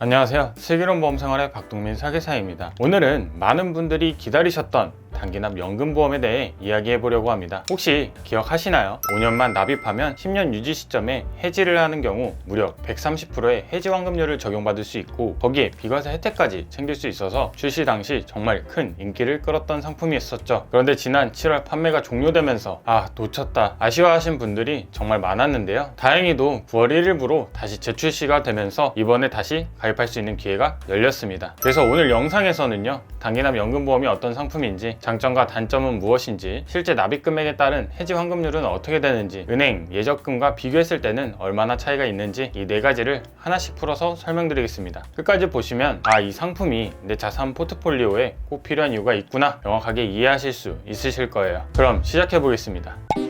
안녕하세요. 슬기로운 보험생활의 박동민 설계사입니다. 오늘은 많은 분들이 기다리셨던 단기납 연금보험에 대해 이야기해 보려고 합니다. 혹시 기억하시나요? 5년만 납입하면 10년 유지 시점에 해지를 하는 경우 무려 130%의 해지 환급료를 적용받을 수 있고 거기에 비과세 혜택까지 챙길 수 있어서 출시 당시 정말 큰 인기를 끌었던 상품이었었죠. 그런데 지난 7월 판매가 종료되면서 아 놓쳤다 아쉬워하신 분들이 정말 많았는데요. 다행히도 9월 1일부로 다시 재출시가 되면서 이번에 다시 가입할 수 있는 기회가 열렸습니다. 그래서 오늘 영상에서는요 단기납 연금보험이 어떤 상품인지 장점과 단점은 무엇인지 실제 납입 금액에 따른 해지 환급률은 어떻게 되는지 은행 예적금과 비교했을 때는 얼마나 차이가 있는지 이 네 가지를 하나씩 풀어서 설명드리겠습니다. 끝까지 보시면 아 이 상품이 내 자산 포트폴리오에 꼭 필요한 이유가 있구나 명확하게 이해하실 수 있으실 거예요. 그럼 시작해 보겠습니다.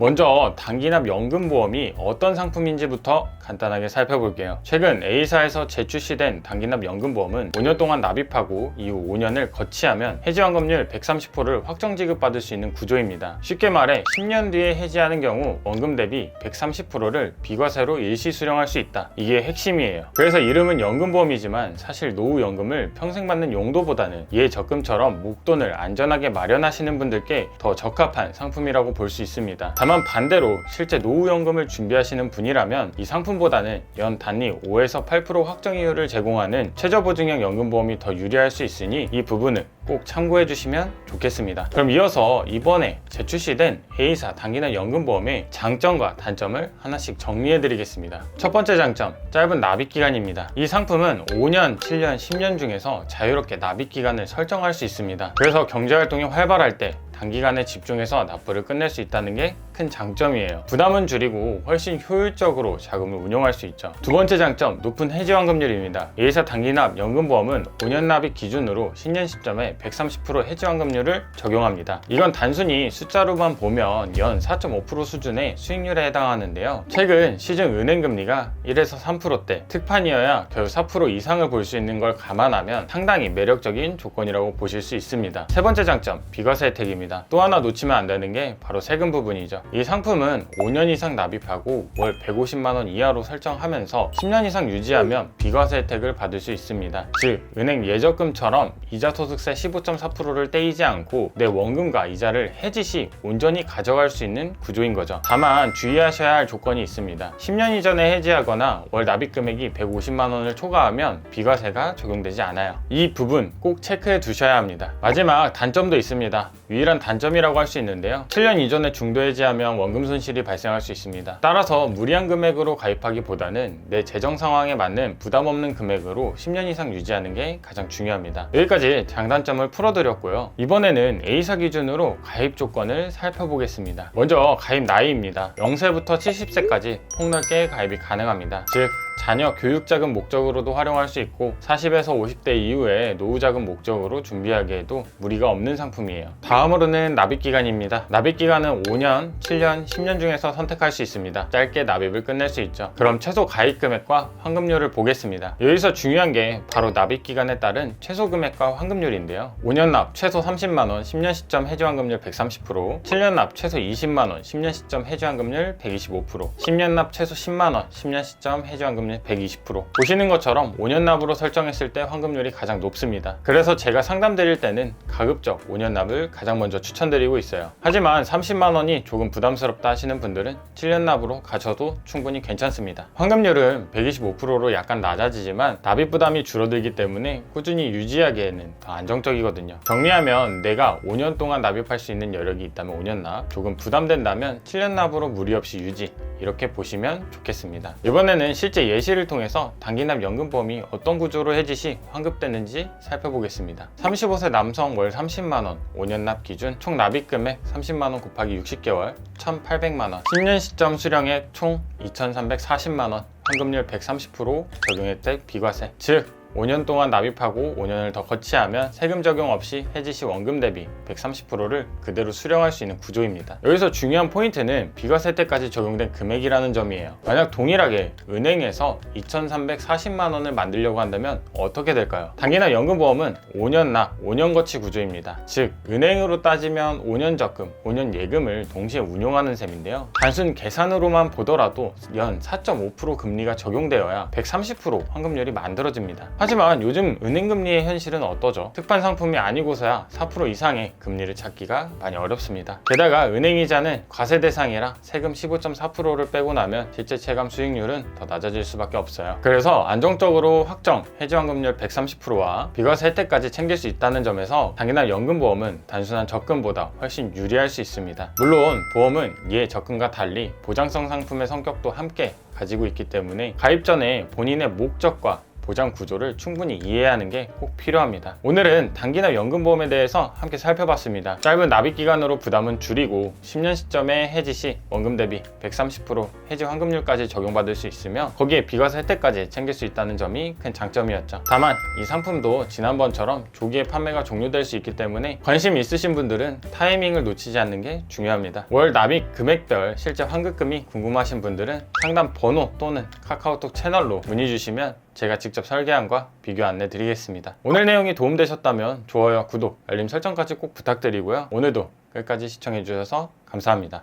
먼저 단기납 연금보험이 어떤 상품인지부터 간단하게 살펴볼게요. 최근 A사에서 재출시된 단기납 연금보험은 5년 동안 납입하고 이후 5년을 거치하면 해지환급률 130%를 확정 지급받을 수 있는 구조입니다. 쉽게 말해 10년 뒤에 해지하는 경우 원금 대비 130%를 비과세로 일시 수령할 수 있다. 이게 핵심이에요. 그래서 이름은 연금보험이지만 사실 노후연금을 평생 받는 용도보다는 이해 적금처럼 목돈을 안전하게 마련하시는 분들께 더 적합한 상품이라고 볼 수 있습니다. 다만 반대로 실제 노후연금을 준비하시는 분이라면 이 상품보다는 연 단위 5에서 8% 확정 이율을 제공하는 최저보증형 연금보험이 더 유리할 수 있으니 이 부분을 꼭 참고해 주시면 좋겠습니다. 그럼 이어서 이번에 재출시된 A사 단기납 연금보험의 장점과 단점을 하나씩 정리해 드리겠습니다. 첫 번째 장점, 짧은 납입 기간입니다. 이 상품은 5년, 7년, 10년 중에서 자유롭게 납입 기간을 설정할 수 있습니다. 그래서 경제활동이 활발할 때 단기간에 집중해서 납부를 끝낼 수 있다는 게 큰 장점이에요. 부담은 줄이고 훨씬 효율적으로 자금을 운용할 수 있죠. 두 번째 장점, 높은 해지환급률입니다. 예사 단기납 연금보험은 5년 납입 기준으로 신년 시점에 130% 해지환급률을 적용합니다. 이건 단순히 숫자로만 보면 연 4.5% 수준의 수익률에 해당하는데요. 최근 시중 은행 금리가 1에서 3%대, 특판이어야 겨우 4% 이상을 볼 수 있는 걸 감안하면 상당히 매력적인 조건이라고 보실 수 있습니다. 세 번째 장점, 비과세 혜택입 니다. 또 하나 놓치면 안 되는 게 바로 세금 부분이죠. 이 상품은 5년 이상 납입하고 월 150만 원 이하로 설정하면서 10년 이상 유지하면 비과세 혜택을 받을 수 있습니다. 즉, 은행 예적금처럼 이자 소득세 15.4%를 떼이지 않고 내 원금과 이자를 해지 시 온전히 가져갈 수 있는 구조인 거죠. 다만 주의하셔야 할 조건이 있습니다. 10년 이전에 해지하거나 월 납입 금액이 150만 원을 초과하면 비과세가 적용되지 않아요. 이 부분 꼭 체크해 두셔야 합니다. 마지막 단점도 있습니다. 유일한 단점이라고 할 수 있는데요. 7년 이전에 중도 해지하면 원금 손실이 발생할 수 있습니다. 따라서 무리한 금액으로 가입하기보다는 내 재정 상황에 맞는 부담 없는 금액으로 10년 이상 유지하는 게 가장 중요합니다. 여기까지 장단점을 풀어드렸고요. 이번에는 A사 기준으로 가입 조건을 살펴보겠습니다. 먼저 가입 나이입니다. 0세부터 70세까지 폭넓게 가입이 가능합니다. 즉 자녀 교육 자금 목적으로도 활용할 수 있고 40에서 50대 이후에 노후 자금 목적으로 준비하기에도 무리가 없는 상품이에요. 다음으로는 납입 기간입니다. 납입 기간은 5년, 7년, 10년 중에서 선택할 수 있습니다. 짧게 납입을 끝낼 수 있죠. 그럼 최소 가입 금액과 환급률을 보겠습니다. 여기서 중요한 게 바로 납입 기간에 따른 최소 금액과 환급률인데요. 5년 납 최소 30만 원, 10년 시점 해지 환급률 130%, 7년 납 최소 20만 원, 10년 시점 해지 환급률 125%, 10년 납 최소 10만 원, 10년 시점 해지 환급률 120%. 보시는 것처럼 5년 납으로 설정했을 때 환급률이 가장 높습니다. 그래서 제가 상담 드릴 때는 가급적 5년 납을 가장 먼저 추천드리고 있어요. 하지만 30만 원이 조금 부담스럽다 하시는 분들은 7년 납으로 가셔도 충분히 괜찮습니다. 환급률은 125%로 약간 낮아지지만 납입 부담이 줄어들기 때문에 꾸준히 유지하기에는 더 안정적이거든요. 정리하면 내가 5년 동안 납입할 수 있는 여력이 있다면 5년 납, 조금 부담된다면 7년 납으로 무리 없이 유지 이렇게 보시면 좋겠습니다. 이번에는 실제 예시를 통해서 단기납 연금보험이 어떤 구조로 해지 시 환급되는지 살펴보겠습니다. 35세 남성 월 30만원, 5년 납 기준 총 납입 금액 30만원 곱하기 60개월 1,800만원 10년 시점 수령액 총 2,340만원 환급률 130% 적용 혜택 비과세 즉 5년 동안 납입하고 5년을 더 거치하면 세금 적용 없이 해지 시 원금 대비 130%를 그대로 수령할 수 있는 구조입니다. 여기서 중요한 포인트는 비과세 때까지 적용된 금액이라는 점이에요. 만약 동일하게 은행에서 2,340만 원을 만들려고 한다면 어떻게 될까요? 단기납 연금보험은 5년 납, 5년 거치 구조입니다. 즉, 은행으로 따지면 5년 적금, 5년 예금을 동시에 운용하는 셈인데요. 단순 계산으로만 보더라도 연 4.5% 금리가 적용되어야 130% 환급률이 만들어집니다. 하지만 요즘 은행 금리의 현실은 어떠죠? 특판 상품이 아니고서야 4% 이상의 금리를 찾기가 많이 어렵습니다. 게다가 은행 이자는 과세 대상이라 세금 15.4%를 빼고 나면 실제 체감 수익률은 더 낮아질 수밖에 없어요. 그래서 안정적으로 확정 해지환급률 130%와 비과세 혜택까지 챙길 수 있다는 점에서 당기납 연금보험은 단순한 적금보다 훨씬 유리할 수 있습니다. 물론 보험은 이에 적금과 달리 보장성 상품의 성격도 함께 가지고 있기 때문에 가입 전에 본인의 목적과 보장 구조를 충분히 이해하는 게 꼭 필요합니다. 오늘은 단기납 연금보험에 대해서 함께 살펴봤습니다. 짧은 납입 기간으로 부담은 줄이고 10년 시점에 해지 시 원금 대비 130% 해지 환급률까지 적용받을 수 있으며 거기에 비과세 혜택까지 챙길 수 있다는 점이 큰 장점이었죠. 다만 이 상품도 지난번처럼 조기에 판매가 종료될 수 있기 때문에 관심 있으신 분들은 타이밍을 놓치지 않는 게 중요합니다. 월 납입 금액별 실제 환급금이 궁금하신 분들은 상담 번호 또는 카카오톡 채널로 문의 주시면 제가 직접 설계안과 비교 안내 드리겠습니다. 오늘 내용이 도움되셨다면 좋아요와 구독, 알림 설정까지 꼭 부탁드리고요. 오늘도 끝까지 시청해 주셔서 감사합니다.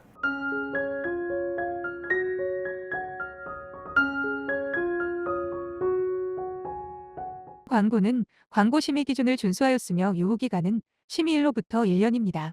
광고는 광고 심의 기준을 준수하였으며 유효 기간은 심의일로부터 1년입니다.